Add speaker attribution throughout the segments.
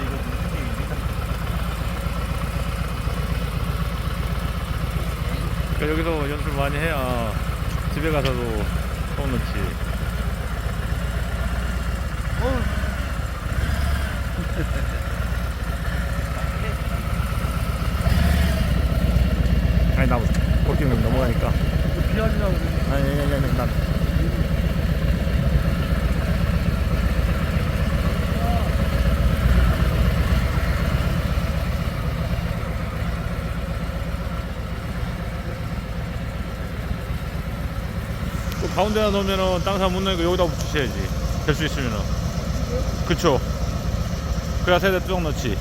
Speaker 1: 이거 무슨 일입니다. 그러니까 여기서 연습 많이 해야 집에 가서도 처음 넣지. 아니 나보다 넘어가니까.
Speaker 2: 뭐 피하지 않고.
Speaker 1: 아니 아니 아니 난. 가운데다 놓으면은 땅사 못 넣으니까 여기다 붙이셔야지. 될 수 있으면은. 그쵸. 그래야 세대 뚜껑 넣지.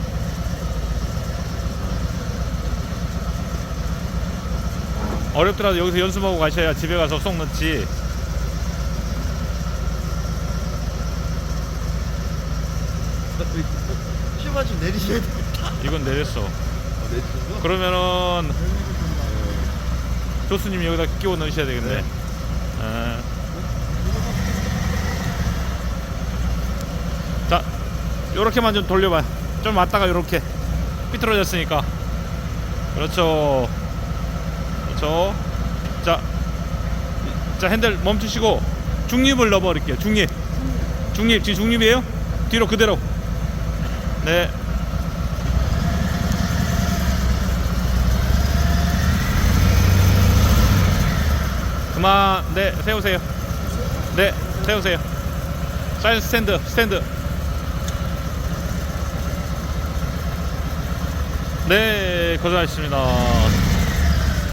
Speaker 1: 어렵더라도 여기서 연습하고 가셔야 집에 가서 쏙 넣지.
Speaker 2: 휴가 좀 내리셔야 돼.
Speaker 1: 이건 내렸어.
Speaker 2: 내리셨어?
Speaker 1: 그러면은 조수님 여기다 끼워 넣으셔야 되겠네.
Speaker 2: 네.
Speaker 1: 아. 자, 요렇게만 좀 돌려봐. 좀 왔다가 요렇게 삐뚤어졌으니까. 그렇죠. 그렇죠. 자, 자 핸들 멈추시고 중립을 넣어버릴게요. 중립. 중립 지금 중립이에요? 뒤로 그대로. 네. 그만 네 세우세요. 네 세우세요. 사이드 스탠드 스탠드. 네 고생하셨습니다